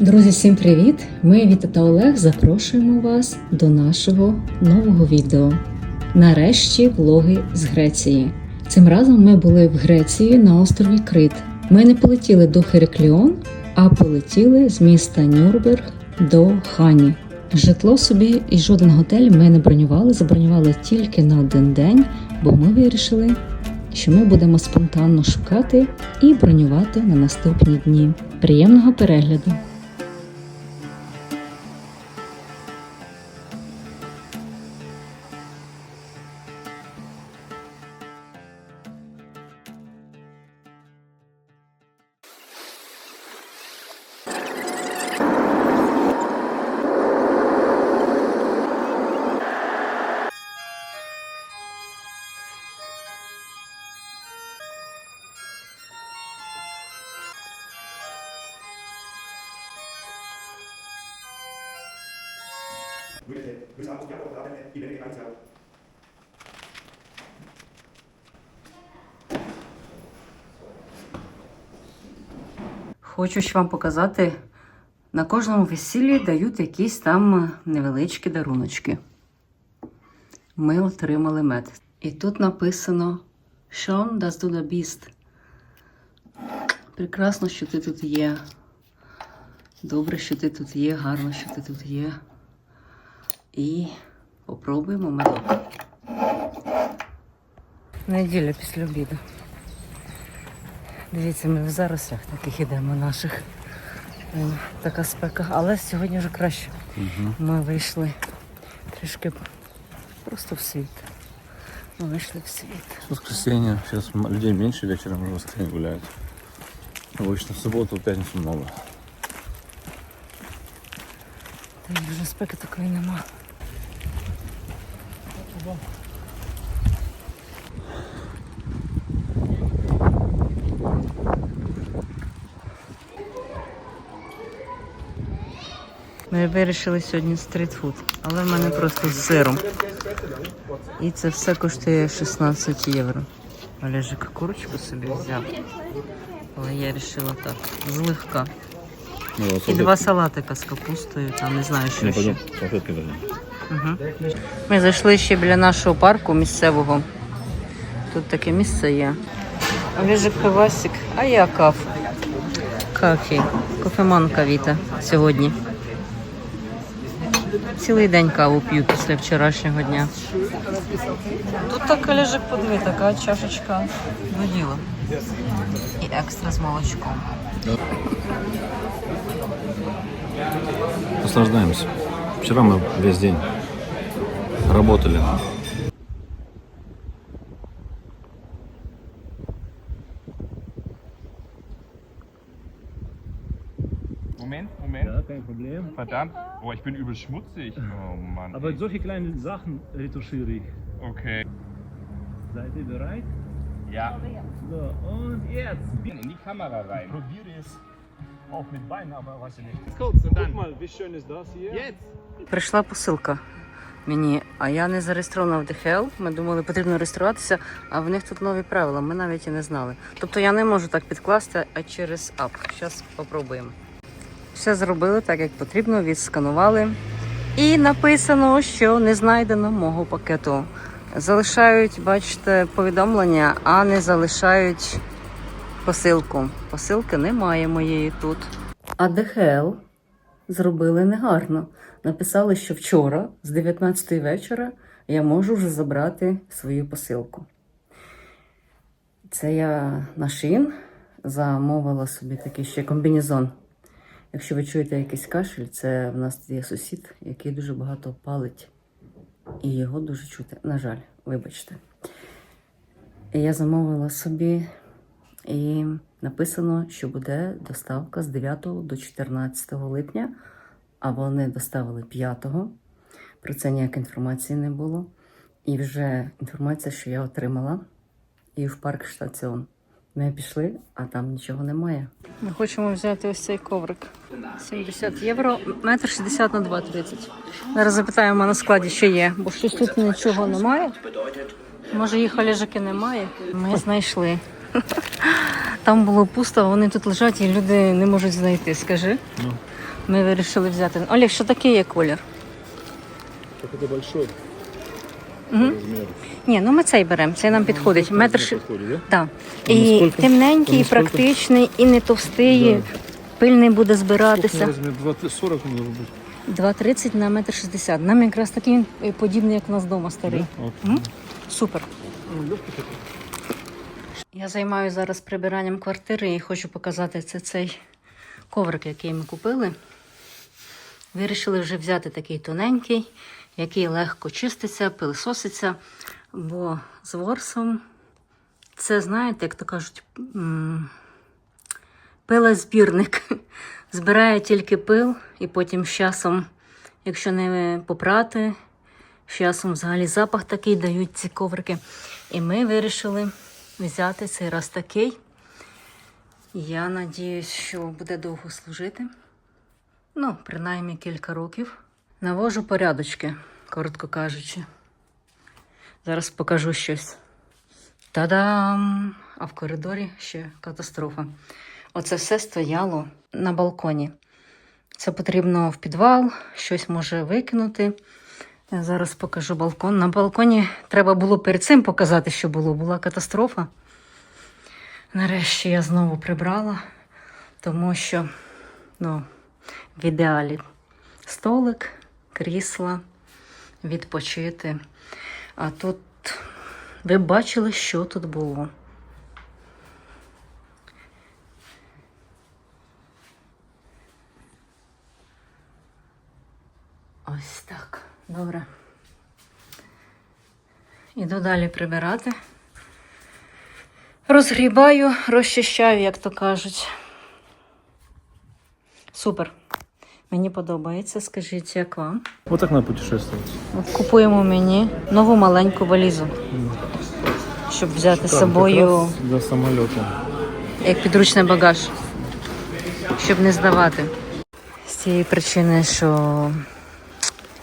Друзі, всім привіт! Ми Віта та Олег запрошуємо вас до нашого нового відео. Нарешті влоги з Греції. Цим разом ми були в Греції на острові Крит. Ми не полетіли до Херекліон, а полетіли з міста Нюрнберг до Хані. Житло собі і жоден готель ми не бронювали, забронювали тільки на один день, бо ми вирішили, що ми будемо спонтанно шукати і бронювати на наступні дні. Приємного перегляду! La orden y viene que país Хочу ще вам показати, на кожному весіллі дають якісь там невеличкі даруночки. Ми отримали мед. І тут написано Schon das du da bist. Прекрасно, що ти тут є. Добре, що ти тут є, гарно, що ти тут є. І попробуємо медок. Неділя після обіду. Дивіться, ми в зарослях таких ідемо наших. Така спека, але сьогодні вже краще. Ми вийшли трішки просто в світ. Ми вийшли в світ. Воскресенье. Сейчас м- людей меньше вечером уже в воскресенье гуляют. Обычно в субботу, в пятницу много. Та вже спеки такої нема. Ми вирішили сьогодні стрітфуд, але в мене просто з сиром. І це все коштує 16 євро. Олежик курочку собі взяв. Але я вирішила так, злегка. Ну, І два салатика з капустою, там не знаю, що ще. Ми зайшли ще біля нашого парку місцевого. Тут таке місце є. Олежик пивасик, а я каф. Кафі. Кофеманка Віта сьогодні. Цілий день каву п'ю після вчорашнього дня. Тут так Олежик подиви, така чашечка воділа. І екстра з молочком. Наслаждаемся. Вчера мы весь день работали. Moment, Moment. Ja, kein Problem. Verdammt. Oh, ich bin übel schmutzig. Oh Mann. Aber solche kleinen Sachen retuschiere ich. Okay. Seid ihr bereit? Ja. So, und jetzt. In die Kamera rein. Probiere es auch mit Beinen, aber weiß ich nicht. Kurz und Guck dann. mal, wie schön ist das hier? Jetzt. Прийшла посилка Мені, а я не зареєстрована в ДХЛ. Ми думали, потрібно реєструватися, а в них тут нові правила. Ми навіть і не знали. Тобто я не можу так підкласти, а через ап. Зараз спробуємо. Все зробили так, як потрібно, відсканували. І написано, що не знайдено мого пакету. Залишають, бачите, повідомлення, а не залишають посилку. Посилки немає моєї тут. А ДХЛ зробили негарно. Написали, що вчора, з 19 вечора, я можу вже забрати свою посилку. Це я на шин замовила собі такий ще комбінезон. Якщо ви чуєте якийсь кашель, це в нас є сусід, який дуже багато палить. І його дуже чути. На жаль, вибачте. І я замовила собі і написано, що буде доставка з 9 до 14 липня, а вони доставили 5-го. Про це ніякої інформації не було. І вже інформація, що я отримала, і в парк штаціон. Ми пішли, а там нічого немає. Ми хочемо взяти ось цей коврик. 70 євро, метр 60 на 2,30. Зараз запитаємо на складі, що є, бо щось тут нічого немає. Може, їх олежики немає. Ми знайшли. Там було пусто, а вони тут лежать і люди не можуть знайти. Скажи. Ну. Ми вирішили взяти. Олег, що таке є колір? Так это большой Угу. Ні, ну ми цей беремо, цей нам підходить. Метр ши- подходит, да? І наскільки? темненький, А і практичний, і не товстий, пильний буде збиратися. Размер 2,40 может быть. 2,30 на метр 60. Нам якраз такий він е, подібний, як у нас вдома старий. М? Супер. Ну, легкий такой. Я займаюся зараз прибиранням квартири і хочу показати це цей коврик, який ми купили. Вирішили вже взяти такий тоненький, який легко чиститься, пилисоситься, бо з ворсом це, знаєте, як то кажуть, пилозбірник. Збирає тільки пил, і потім з часом, якщо не попрати, з часом взагалі запах такий дають ці коврики. І ми вирішили взяти цей раз такий. Я надіюсь, що буде довго служити. Ну, принаймні кілька років. Навожу порядочки, коротко кажучи. Зараз покажу щось. Та-дам! А в коридорі ще катастрофа. Оце все стояло на балконі. Це потрібно в підвал, щось може викинути. Я зараз покажу балкон. На балконі треба було перед цим показати, що було. Була катастрофа. Нарешті я знову прибрала, тому що ну, в ідеалі столик, крісла, відпочити. А тут ви бачили, що тут було. Ось. Добре. Іду далі прибирати. Розгрібаю, розчищаю, як то кажуть. Супер. Мені подобається. Скажіть, як вам? Вот так надо путешествовать. Купуємо мені нову маленьку валізу, щоб взяти з собою Для самолета. як підручний багаж, щоб не здавати. З цієї причини, що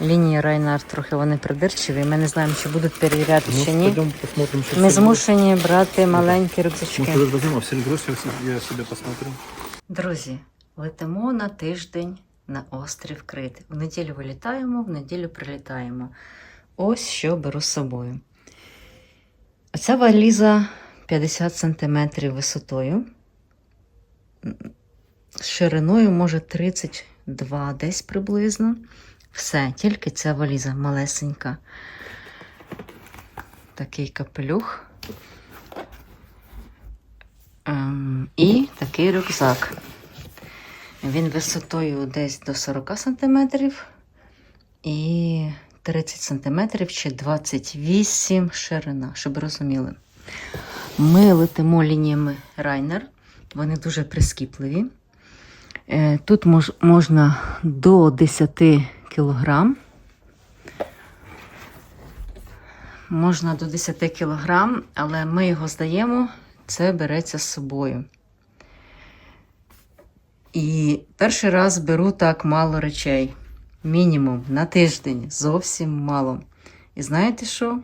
лінії Райнар трохи вони придирчиві. Ми не знаємо, чи будуть перевіряти чи ні. пойдем посмотрим. что Ми все змушені брати маленькі груз. рюкзачки. Мы туда возьмем, а все я себе посмотрю. Друзі, летимо на тиждень на острів Крит. В неділю вилітаємо, в неділю прилітаємо. Ось що беру з собою. Оця валіза 50 см висотою. З шириною, може, 32 десь приблизно. Все, тільки ця валіза малесенька. Такий капелюх. Ем, і такий рюкзак. Він висотою десь до 40 см і 30 см чи 28 ширина, щоб розуміли. Ми летимо лініями Райнер, вони дуже прискіпливі. Е, Тут мож, можна до 10 кг. Можна до 10 кг, але ми його здаємо, це береться з собою. І перший раз беру так мало речей. Мінімум на тиждень. Зовсім мало. І знаєте що?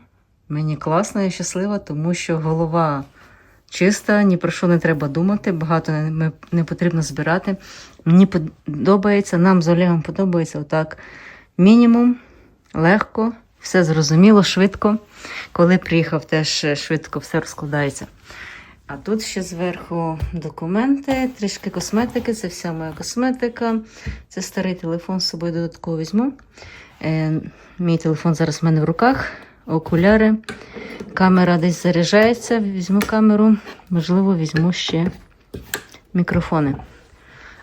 Мені класно і щаслива, тому що голова чиста, ні про що не треба думати, багато не, не- потрібно збирати. Мені подобається, нам з Олегом подобається отак. Мінімум, легко, все зрозуміло, швидко. Коли приїхав, теж швидко все розкладається. А тут ще зверху документи, трішки косметики. Це вся моя косметика. Це старий телефон з собою додатково візьму. Е, мій телефон зараз в мене в руках, окуляри. Камера десь заряджається. Візьму камеру, можливо, візьму ще мікрофони.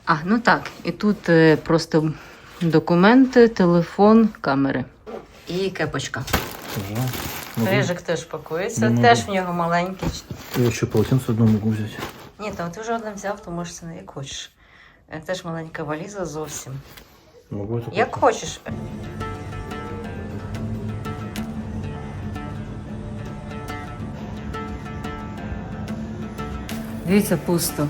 А, ну так, і тут е, просто документи, телефон, камери. І кепочка. Ага. Рижик теж пакується, Ну, теж в нього маленький. Я еще полотенце одно могу взять. Ні, там ти вже одне взяв, то можеш це не як хочеш. Е, Теж маленька валіза зовсім. Могу это Як хочеш. Дивіться, пусто.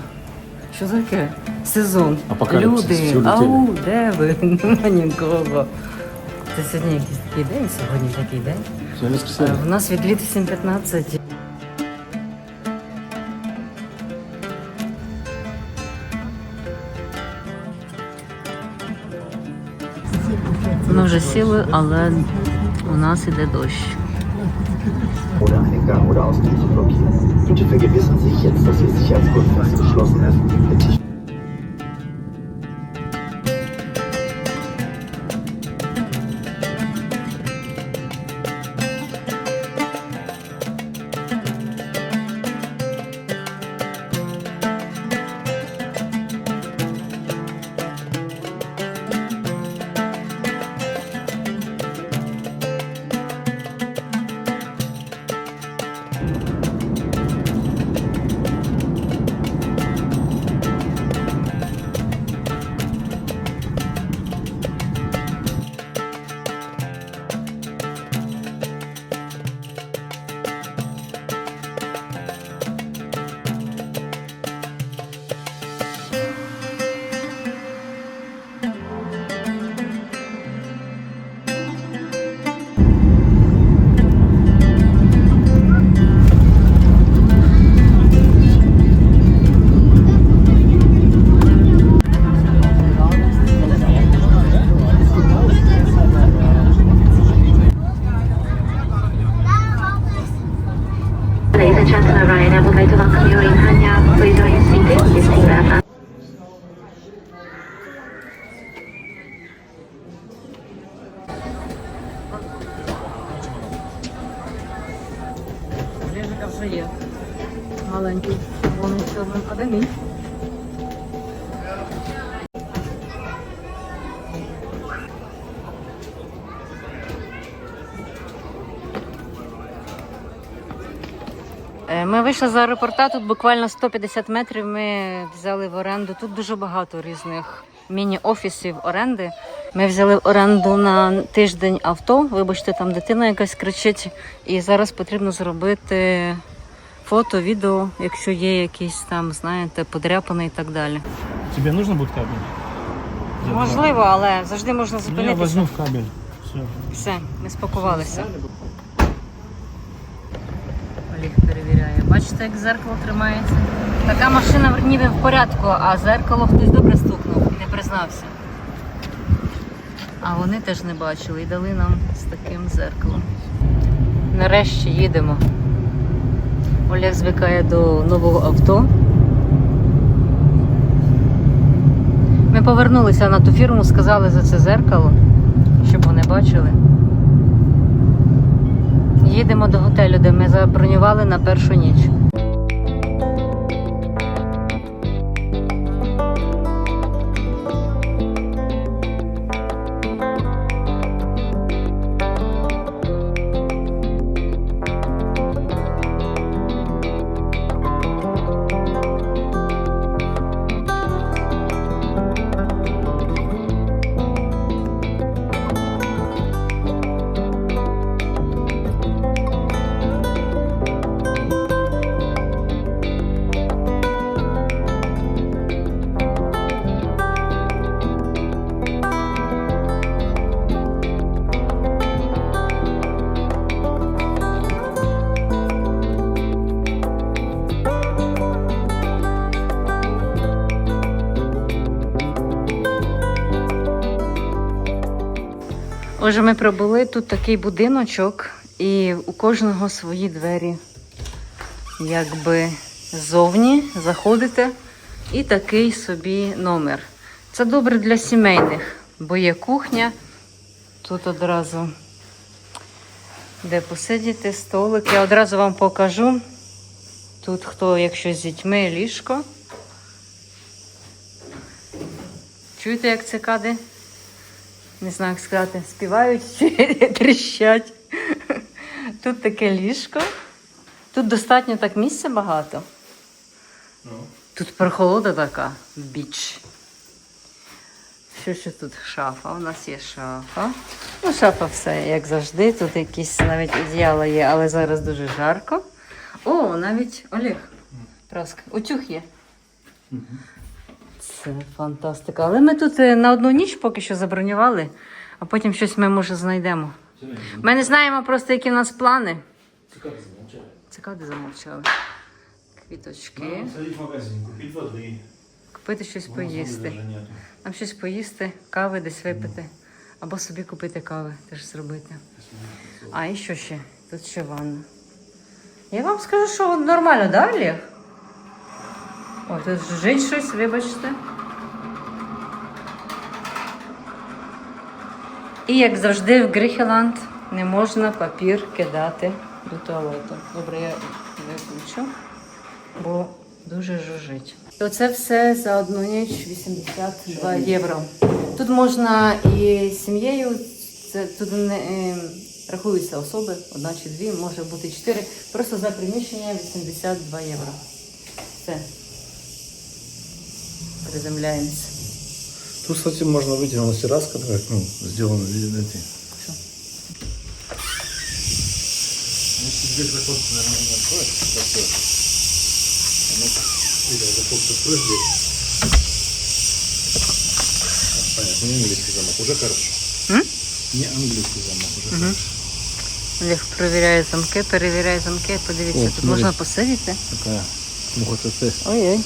Що за таке? Сезон. Люди, ау, де ви? Нема нікого. Це сьогодні якийсь такий день, сьогодні такий день. Сьогодні воскресенье. Е, у нас від 2015. Ми вже сіли, але у нас іде дощ. Oder einen Gang oder Ausgang zu blockieren. Bitte vergewissern Sie sich jetzt, dass Ihr Sicherheitsgurtfass geschlossen ist. Gentlemen, Ryan, I would like to welcome you in Hanya. Please join your Ми вийшли з аеропорта, тут буквально 150 метрів. Ми взяли в оренду. Тут дуже багато різних міні-офісів оренди. Ми взяли в оренду на тиждень авто. Вибачте, там дитина якась кричить. І зараз потрібно зробити фото, відео, якщо є якісь там, знаєте, подряпаний і так далі. Тебе нужно будет кабель? Можливо, але завжди можна Я зупинитися. возьму в кабель. Все. Все, ми спакувалися. Олег перевіряє. Бачите, як зеркало тримається? Така машина ніби в порядку, а зеркало хтось добре стукнув і не признався. А вони теж не бачили і дали нам з таким зеркалом. Нарешті їдемо. Олег звикає до нового авто. Ми повернулися на ту фірму, сказали за це зеркало, щоб вони бачили. Їдемо до готелю, де ми забронювали на першу ніч. Отже, ми прибули тут такий будиночок, і у кожного свої двері. Якби ззовні заходите, і такий собі номер. Це добре для сімейних, бо є кухня. Тут одразу де посидіти, столик. Я одразу вам покажу. Тут хто, якщо з дітьми, ліжко. Чуєте, як цикади? Не знаю, як сказати, співають чи тріщать. Тут таке ліжко. Тут достатньо так місця багато. Тут прохолода така, біч. Що ще тут шафа? У нас є шафа. Ну, шафа все, як завжди. Тут якісь навіть одіяла є, але зараз дуже жарко. О, навіть Олег. Праска. Утюг є. Це фантастика. Але ми тут е, на одну ніч поки що забронювали, а потім щось ми може знайдемо. Ми не знаємо просто, які в нас плани. Цикади замовчали. Квіточки. Сходить в магазин, купить воды. Купити щось поїсти. Нам щось поїсти, кави десь випити. Або собі купити кави, теж зробити. А, і що ще? Тут ще ванна. Я вам скажу, що нормально, да, Олег? Ой, тут жить щось, вибачте. І як завжди в Гріхеланд не можна папір кидати до туалету. Добре, я виключу, бо дуже жужить. Оце все за одну ніч 82 євро. Тут можна і сім'єю, це тут не е, рахуються особи, одна чи дві, може бути чотири. Просто за приміщення 82 євро. Все. Приземляємося. Тут, кстати, можно выйти на терраска, такая, ну, сделано в виде эти. Что? Если дверь заход, наверное, не откроет, закроет. А ну-ка, Игорь, заход открой дверь. А, Понятно, не английский замок, уже хорошо. М? Не английский замок, уже хорошо. Олег перевіряє замки, перевіряє замки. Подивіться, О, тут смотри. можна посидіти. Такая муха-ТТ. Ой-ой.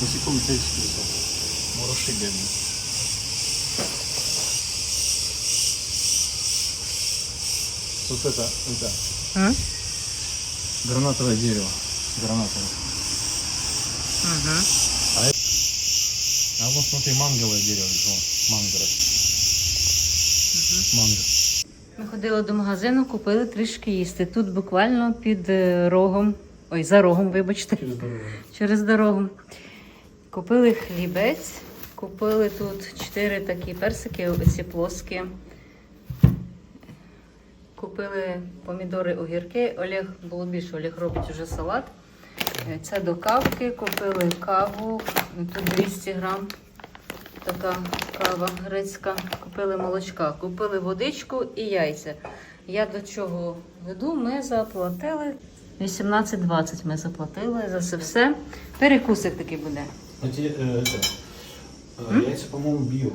Босиком металлический летал. Мураши бедные. Вот это, это, М? гранатовое дерево. Гранатовое. Угу. А вот смотри, манговое дерево. Вон, манго растет. Манго. Ми ходили до магазину, купили трішки їсти. Тут буквально під е, рогом, ой, за рогом, вибачте, через дорогу. Купили хлібець, купили тут чотири такі персики, оці плоскі. Купили помідори, огірки. Олег було більше, Олег робить уже салат. Е, Це до кавки. Купили каву, тут 200 грам. Така кава грецька. Купили молочка, купили водичку і яйця. Я до чого веду? Ми заплатили 18-20 ми заплатили за це все. Перекусик такий буде. Эти, э, это, э, яйца, по-моему, био.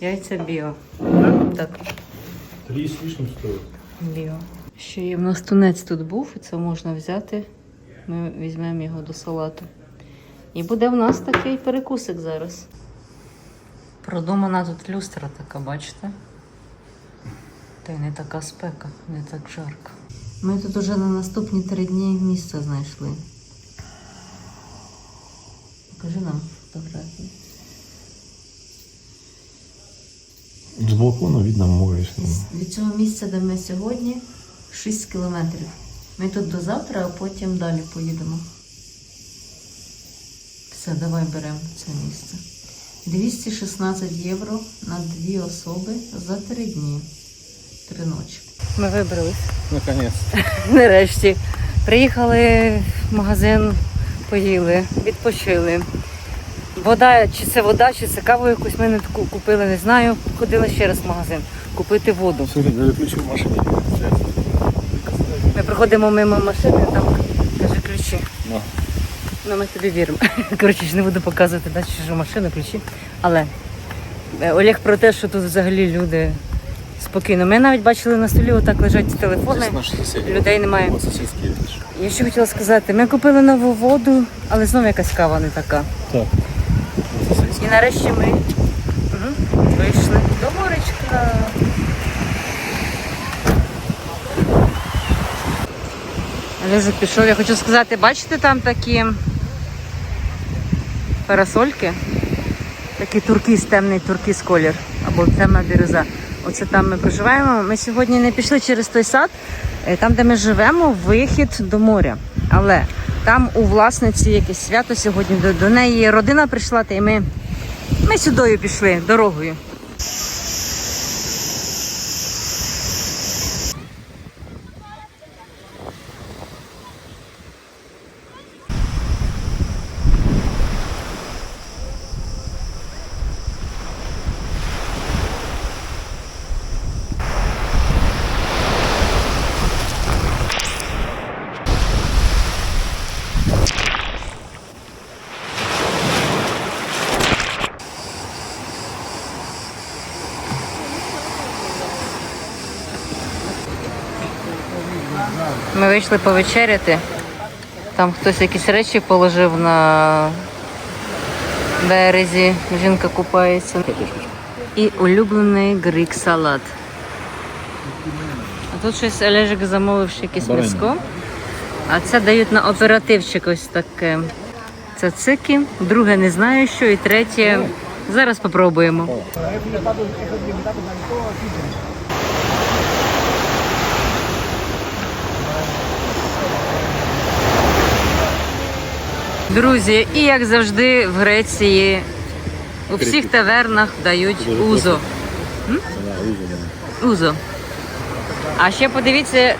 Яйця біо. Так, Три с лишним стоят. біо. Ще є в нас тунець тут був, і це можна взяти. Ми візьмемо його до салату. І буде в нас такий перекусик зараз. Продумана тут люстра така, бачите? Та й не така спека, не так жарко. Ми тут уже на наступні три дні місце знайшли. Покажи нам фотографії. С балкона видно море. Від цього місця, де ми сьогодні, 6 кілометрів. Ми тут до завтра, а потім далі поїдемо. Все, давай беремо це місце. 216 євро на дві особи за три дні. Три ночі. Ми вибрались. Наконец. Нарешті. Приїхали в магазин, поїли, відпочили. Вода, чи це вода, чи це каву якусь ми не таку купили, не знаю. Ходили ще раз в магазин купити воду. Ми проходимо мимо машини, там каже ключі. Ну. Ну, ми тобі віримо. Коротше, ж не буду показувати да, чужу машину, ключі. Але е, Олег про те, що тут взагалі люди спокійно. Ми навіть бачили на столі, отак лежать телефони. Людей немає. Я ще хотіла сказати, ми купили нову воду, але знову якась кава не така. Так. І нарешті ми мгм, вийшли до моречка. Олежик пішов. Я хочу сказати, бачите там такі парасольки? Такий туркіз, темний туркіз колір або темна бірюза. Оце там ми проживаємо. Ми сьогодні не пішли через той сад, е, там, де ми живемо, вихід до моря. Але там у власниці якесь свято сьогодні. До, до неї родина прийшла, та й ми, ми сюдою пішли дорогою. Ми вийшли повечеряти. Там хтось якісь речі положив на березі. Жінка купається. І улюблений грик салат. А тут щось Олежик замовив ще якесь м'яско. А це дають на оперативчик ось таке. Це цики, друге не знаю що, і третє. Зараз попробуємо. Друзі, і як завжди в Греції у всіх тавернах дають узо. Узо. А ще подивіться,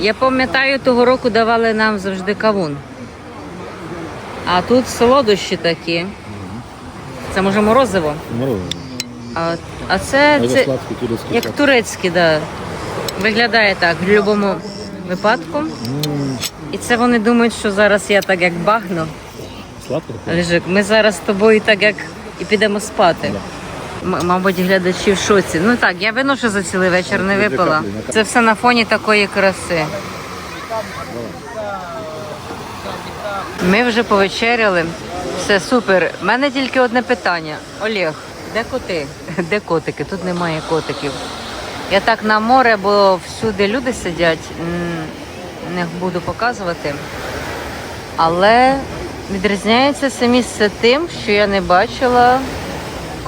я пам'ятаю, того року давали нам завжди кавун. А тут солодощі такі. Це може морозиво. Морозиво. А, а це, це це турецький як турецькі, да. Виглядає так в будь-якому випадку. І це вони думають, що зараз я так як багну. Лежик, ми зараз з тобою так як і підемо спати. М- мабуть, глядачі в шоці. Ну так, я вино ще за цілий вечір не випила. Це все на фоні такої краси. Ми вже повечеряли. Все супер. У мене тільки одне питання. Олег, де коти? Де котики? Тут немає котиків. Я так на море, бо всюди люди сидять. м, Не буду показувати. Але відрізняється це місце тим, що я не бачила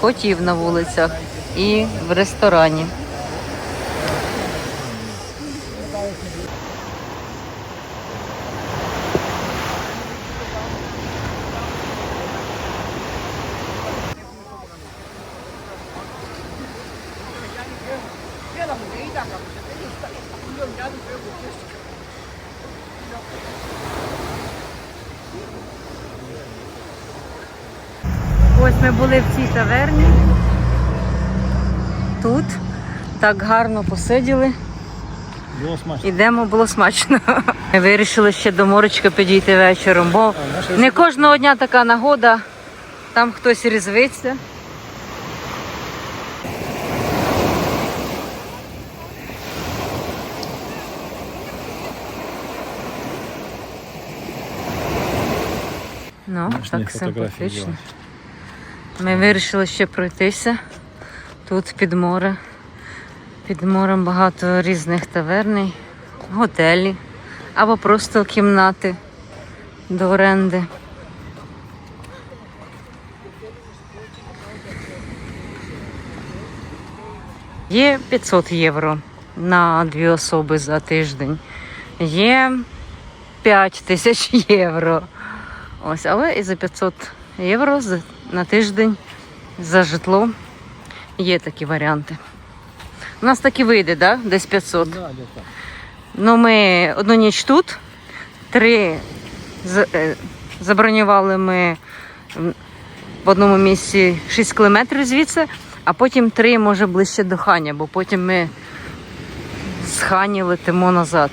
котів на вулицях і в ресторані. Ось ми були в цій таверні. Тут так гарно посиділи. Было смачно. Ідемо, було смачно. Ми вирішили ще до моречка підійти вечором, бо не кожного дня така нагода. Там хтось різвиться. Ну, так симпатично. Ми вирішили ще пройтися. Тут під море. Під морем багато різних таверней, готелі або просто кімнати до оренди. Є 500 євро на дві особи за тиждень. Є 5 тисяч євро. Ось, але і за 500 євро за- на тиждень за житло є такі варіанти. У нас так і вийде, да? десь 500. Ну, ми одну ніч тут, три е, забронювали ми в- в одному місці 6 кілометрів звідси, а потім три, може, ближче до Ханя, бо потім ми з Хані летимо назад.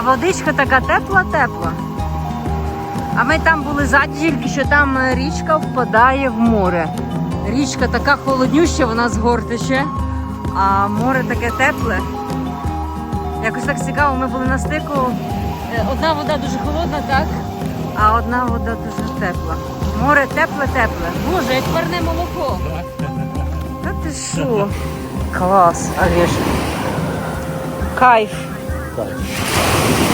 А водичка така тепла-тепла. А ми там були ззаді, що там річка впадає в море. Річка така холоднюща, вона з гор тече, а море таке тепле. Якось так цікаво, ми були на стику. Е, Одна вода дуже холодна, так? А одна вода дуже тепла. Море тепле-тепле. Боже, як парне молоко. Та ти що? Клас, Олеж. Кайф. Так.